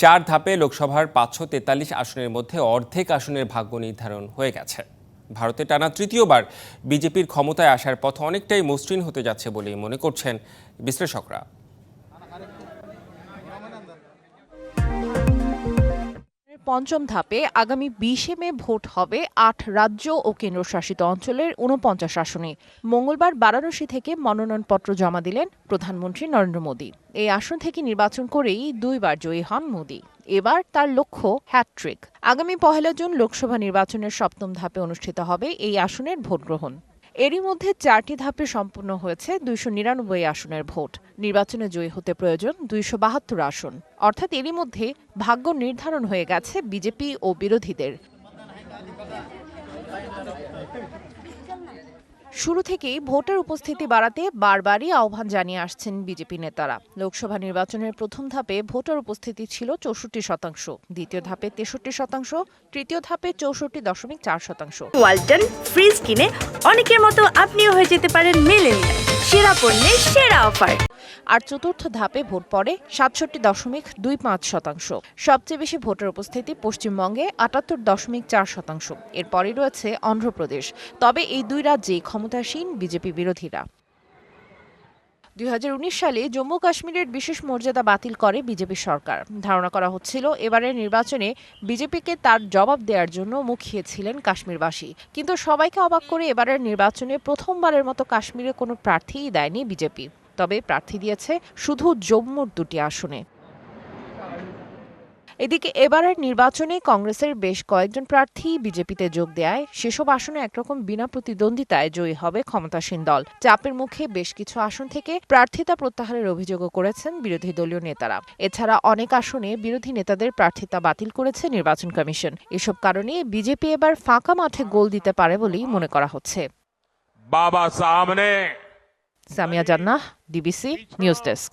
চার ধাপে লোকসভার পাঁচশো তেতাল্লিশ আসনের মধ্যে অর্ধেক আসনের ভাগ্য নির্ধারণ হয়ে গেছে। ভারতে টানা তৃতীয়বার বিজেপির ক্ষমতায় আসার পথ অনেকটাই মসৃণ হতে যাচ্ছে বলেই মনে করছেন বিশ্লেষকরা। পঞ্চম ধাপে আগামী বিশে মে ভোট হবে আট রাজ্য ও কেন্দ্রশাসিত অঞ্চলের উনপঞ্চাশ আসনে। মঙ্গলবার বারাণসী থেকে মনোনয়নপত্র জমা দিলেন প্রধানমন্ত্রী নরেন্দ্র মোদী। এই আসন থেকে নির্বাচন করেই দুইবার জয়ী হন মোদী। এবার তার লক্ষ্য হ্যাট্রিক আগামী পহেলা জুন লোকসভা নির্বাচনের সপ্তম ধাপে অনুষ্ঠিত হবে এই আসনের ভোট গ্রহণ এরই মধ্যে চারটি ধাপে সম্পূর্ণ হয়েছে দুইশো নিরানব্বই আসনের ভোট। নির্বাচনে জয়ী হতে প্রয়োজন দুইশো বাহাত্তর আসন। অর্থাৎ এরই মধ্যে ভাগ্য নির্ধারণ হয়ে গেছে বিজেপি ও বিরোধীদের। শুরু থেকেই ভোটার উপস্থিতি বাড়াতে বারবারই আহ্বান জানিয়ে আসছেন বিজেপি নেতারা। লোকসভা নির্বাচনের প্রথম ধাপে ভোটার উপস্থিতি ছিল চৌষট্টি শতাংশ, দ্বিতীয় ধাপে তেষট্টি শতাংশ, তৃতীয় ধাপে চৌষট্টি দশমিক চার শতাংশ। ওয়ালটন ফ্রিজ কিনে অনেকের মতো আপনিও হয়ে যেতে পারেন মেলেনিয়া সেরা পণ্যের সেরা অফার। আর চতুর্থ ধাপে ভোট পড়ে সাতষট্টি দশমিক দুই পাঁচ শতাংশ। সবচেয়ে বেশি ভোটার উপস্থিতি পশ্চিমবঙ্গে আটাত্তর দশমিক চার শতাংশ। এরপরই রয়েছে অন্ধ্রপ্রদেশ। তবে এই দুই রাজ্যেই ক্ষমতাসীন বিজেপি বিরোধীরা। দু হাজার উনিশ সালে জম্মু কাশ্মীরের বিশেষ মর্যাদা বাতিল করে বিজেপি সরকার। ধারণা করা হচ্ছিল এবারের নির্বাচনে বিজেপিকে তার জবাব দেওয়ার জন্য মুখিয়েছিলেন কাশ্মীরবাসী। কিন্তু সবাইকে অবাক করে এবারের নির্বাচনে প্রথমবারের মতো কাশ্মীরে কোনো প্রার্থীই দেয়নি বিজেপি। তবে প্রার্থী দিয়েছে শুধু জম্মুর দুটি আসনে। এদিকে এবারের নির্বাচনে কংগ্রেসের বেশ কয়েকজন প্রার্থী বিজেপিতে যোগ দেয় সেসব আসনে একরকম বিনা প্রতিদ্বন্দ্বিতায় জয়ী হবে ক্ষমতাসীন দল। চাপের মুখে বেশ কিছু আসন থেকে প্রার্থিতা প্রত্যাহারের অভিযোগও করেছেন বিরোধী দলীয় নেতারা। এছাড়া অনেক আসনে বিরোধী নেতাদের প্রার্থিতা বাতিল করেছে নির্বাচন কমিশন। এসব কারণে বিজেপি এবার ফাঁকা মাঠে গোল দিতে পারে বলেই মনে করা হচ্ছে। বাবা সামনে সামিয়া জান্নাহ ডিবিসি নিউজ ডেস্ক